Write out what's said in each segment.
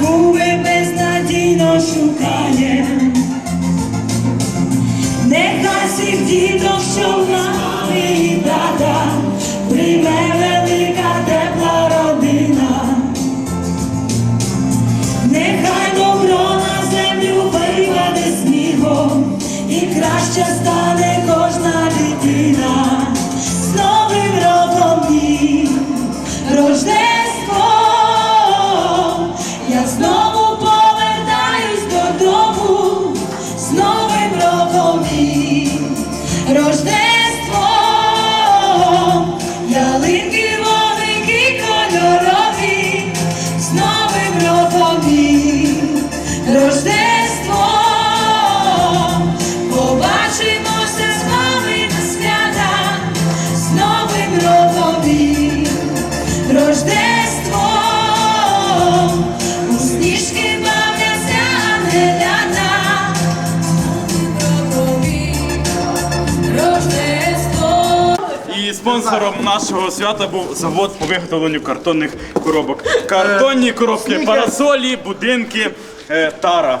яку ви безнадійно шукає, Нехай всіх діток, що в мами і тата, прийме роком І спонсором нашого свята був завод по виготовленню картонних коробок. Картонні коробки, парасолі, будинки, е, тара.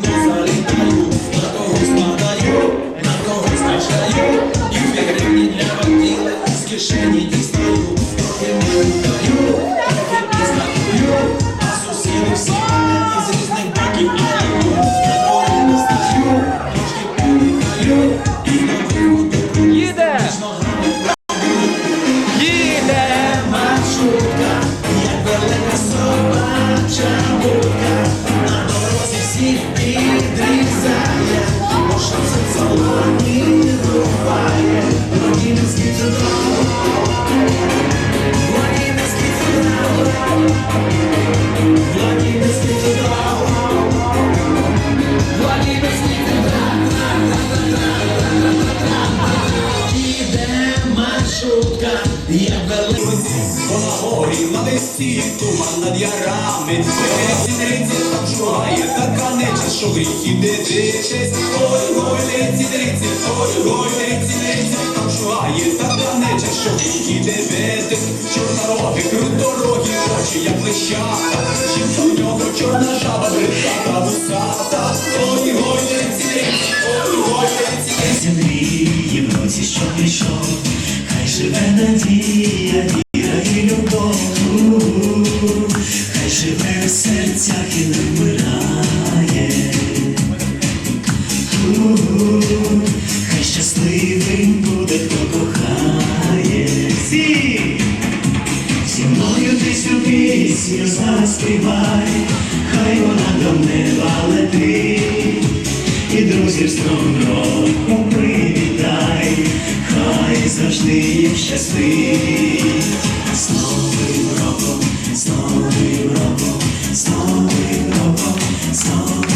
Yeah. Я великий, вона горі на листі, туман над ярами. Леці там чуває, така нечисть, що гріх іде дичись. Ой, ой, леці, ой, шугає така нечисть, що іде дивитись. Чорнороги, круторогі, очі, як лещата. Чим у нього чорна жаба, бритата, вусата. Ой, ой, заспівай, хай вона до неба летить, і друзів з новим роком привітай, хай завжди їм щастить. З новим роком, з новим роком, з новим роком, з новим